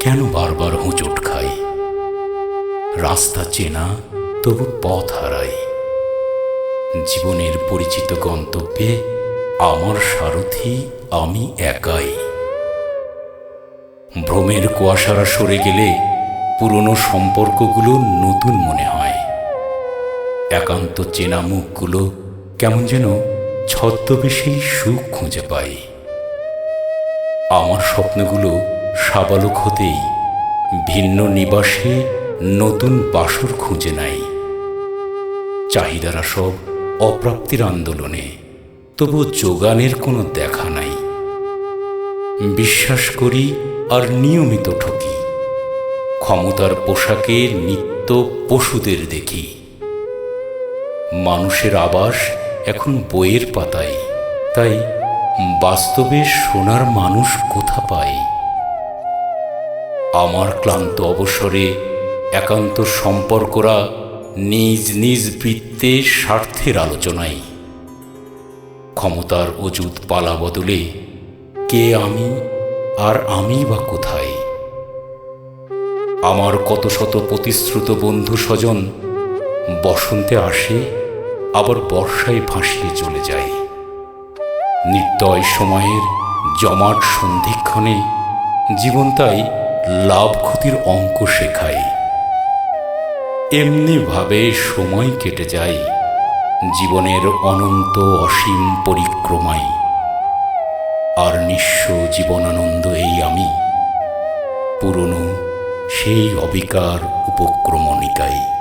কেন বারবার হোঁচট খাই রাস্তা চেনা, তবু পথ হারাই। জীবনের পরিচিত গন্তব্যে আমার সারথি আমি একাই। ভ্রমের কুয়াশারা সরে গেলে পুরনো সম্পর্কগুলো নতুন মনে হয়। একান্ত চেনা মুখগুলো কেমন যেন ছদ্মবেশেই সুখ খুঁজে পাই। আমার স্বপ্নগুলো সাবালক হতেই ভিন্ন নিবাসে নতুন বাসর খুঁজে নাই। চাহিদারা সব অপ্রাপ্তির আন্দোলনে তবু যোগানের কোনো দেখা নাই। বিশ্বাস করি আর নিয়মিত ঠকি। ক্ষমতার পোশাকে নিত্য পশুদের দেখি। মানুষের আবাস এখন বইয়ের পাতায়, তাই বাস্তবে সোনার মানুষ কোথা পায়? আমার ক্লান্ত অবসরে একান্ত সম্পর্করা নিজ নিজ বৃত্তে স্বার্থের আলোচনায়। ক্ষমতার অজুত পালা বদলে কে আমি আর আমি বা কোথায়? আমার কত শত প্রতিশ্রুত বন্ধু স্বজন বসন্তে আসে, আবার বর্ষায় ভাসিয়ে চলে যায়। নির্দয় সময়ের জমাট সন্ধিক্ষণে জীবন তাই লাভ ক্ষতির অঙ্ক শেখাই। এমনিভাবে সময় কেটে যায় জীবনের অনন্ত অসীম পরিক্রমায় আর নিঃস্ব জীবনানন্দ এই আমি, পুরনো সেই অবিকার উপক্রমণিকায়